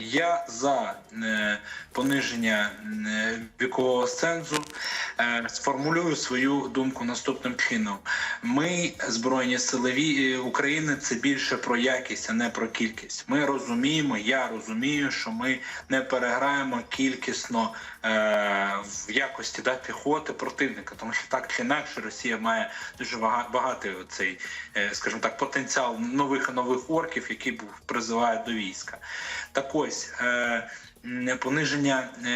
Я за е, пониження е, вікового цензу. Е, сформулюю свою думку наступним чином: ми, збройні сили України, це більше про якість, а не про кількість. Ми розуміємо, я розумію, що ми не переграємо кількісно в якості да, піхоти противника, тому що так чи інакше Росія має дуже бага- багатий цей, скажімо так, потенціал нових нових орків, які призивають до війська. Так ось. Е, м, Пониження е,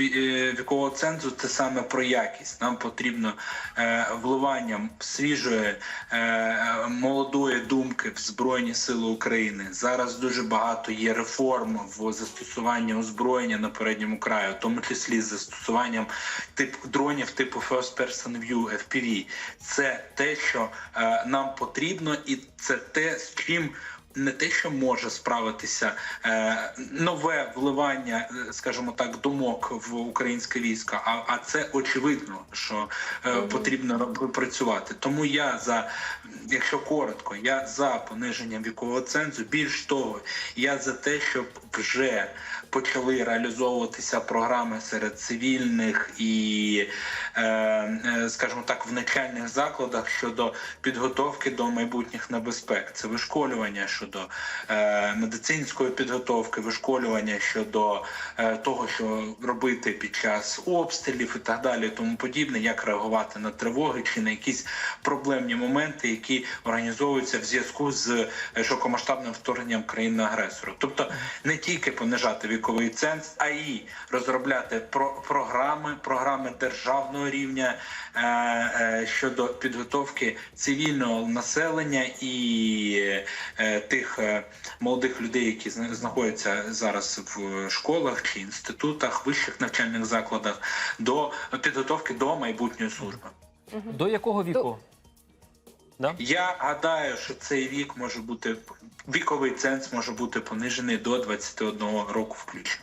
е, вікового цензу це саме про якість. Нам потрібно е, вливанням свіжої е, молодої думки в Збройні Сили України. Зараз дуже багато є реформ в застосуванні озброєння на передньому краю, в тому числі з застосуванням типу дронів типу First Person View FPV. Це те, що е, нам потрібно, і це те, з чим не те, що може справитися е, нове вливання, е, скажімо так, думок в українське військо, а, а це очевидно, що е, потрібно працювати. Тому я за, якщо коротко, я за пониження вікового цензу. Більш того, я за те, щоб вже почали реалізовуватися програми серед цивільних і, скажімо так, в навчальних закладах щодо підготовки до майбутніх небезпек. Це вишколювання щодо е, медицинської підготовки, вишколювання щодо е, того, що робити під час обстрілів і так далі, тому подібне, як реагувати на тривоги чи на якісь проблемні моменти, які організовуються в зв'язку з е, широкомасштабним вторгненням країни-агресора. Тобто не тільки понижати віковий ценз, а й розробляти про програми, програми державного рівня щодо підготовки цивільного населення і тих е, молодих людей, які зна- знаходяться зараз в школах чи інститутах, вищих навчальних закладах, до підготовки до майбутньої служби. До якого віку? Да? Я гадаю, що цей вік може бути віковий ценз може бути понижений до 21 року включно.